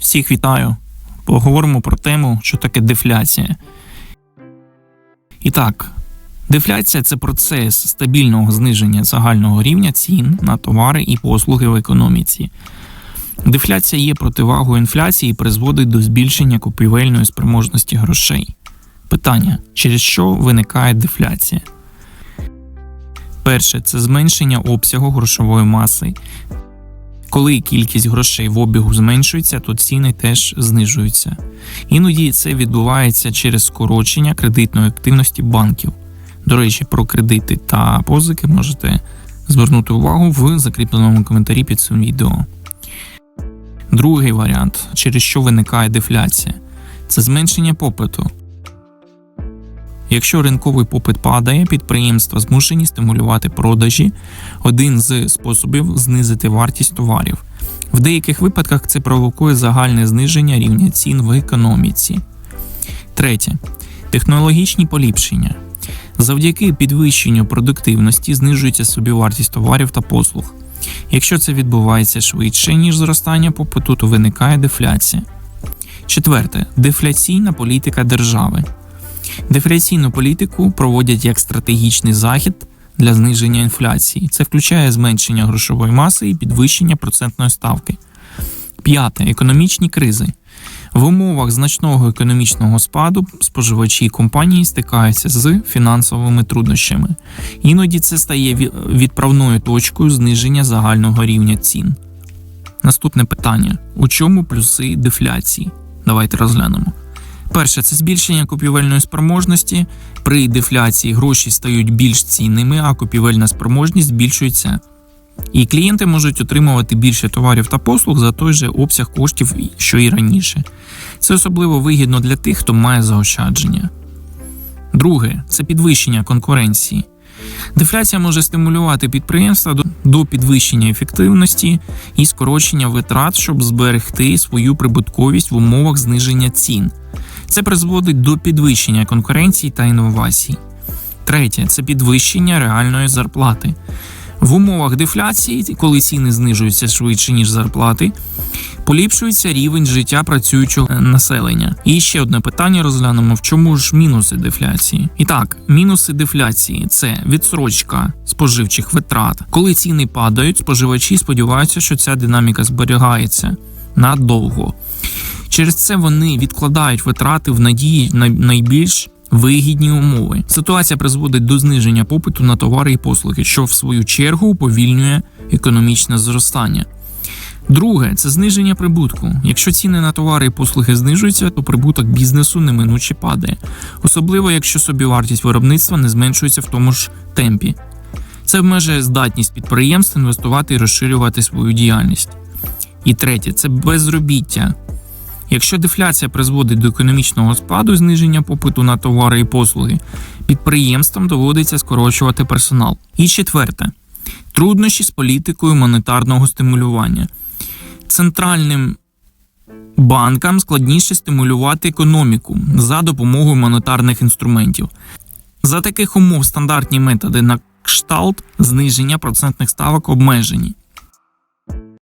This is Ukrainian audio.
Всіх вітаю. Поговоримо про тему, що таке дефляція. І так, дефляція це процес стабільного зниження загального рівня цін на товари і послуги в економіці. Дефляція є противагою інфляції і призводить до збільшення купівельної спроможності грошей. Питання: через що виникає дефляція? Перше це зменшення обсягу грошової маси. Коли кількість грошей в обігу зменшується, то ціни теж знижуються. Іноді це відбувається через скорочення кредитної активності банків. До речі, про кредити та позики можете звернути увагу в закріпленому коментарі під цим відео. Другий варіант, через що виникає дефляція, це зменшення попиту. Якщо ринковий попит падає, підприємства змушені стимулювати продажі один з способів знизити вартість товарів. В деяких випадках це провокує загальне зниження рівня цін в економіці. Третє. Технологічні поліпшення. Завдяки підвищенню продуктивності знижується собівартість товарів та послуг. Якщо це відбувається швидше, ніж зростання попиту, то виникає дефляція. Четверте дефляційна політика держави. Дефляційну політику проводять як стратегічний захід для зниження інфляції. Це включає зменшення грошової маси і підвищення процентної ставки. П'яте економічні кризи. В умовах значного економічного спаду споживачі і компанії стикаються з фінансовими труднощами. Іноді це стає відправною точкою зниження загального рівня цін. Наступне питання: у чому плюси дефляції? Давайте розглянемо. Перше це збільшення купівельної спроможності. При дефляції гроші стають більш цінними, а купівельна спроможність збільшується. І клієнти можуть отримувати більше товарів та послуг за той же обсяг коштів, що і раніше. Це особливо вигідно для тих, хто має заощадження. Друге це підвищення конкуренції. Дефляція може стимулювати підприємства до- підвищення ефективності і скорочення витрат, щоб зберегти свою прибутковість в умовах зниження цін. Це призводить до підвищення конкуренції та інновацій. Третє це підвищення реальної зарплати. В умовах дефляції, коли ціни знижуються швидше, ніж зарплати, поліпшується рівень життя працюючого е, населення. І ще одне питання розглянемо: в чому ж мінуси дефляції? І так, мінуси дефляції це відсрочка споживчих витрат. Коли ціни падають, споживачі сподіваються, що ця динаміка зберігається надовго. Через це вони відкладають витрати в надії на найбільш вигідні умови. Ситуація призводить до зниження попиту на товари і послуги, що в свою чергу уповільнює економічне зростання. Друге це зниження прибутку. Якщо ціни на товари і послуги знижуються, то прибуток бізнесу неминуче падає, особливо якщо собівартість виробництва не зменшується в тому ж темпі. Це обмежує здатність підприємств інвестувати і розширювати свою діяльність. І третє це безробіття. Якщо дефляція призводить до економічного спаду і зниження попиту на товари і послуги, підприємствам доводиться скорочувати персонал. І четверте труднощі з політикою монетарного стимулювання. Центральним банкам складніше стимулювати економіку за допомогою монетарних інструментів. За таких умов стандартні методи на кшталт зниження процентних ставок обмежені.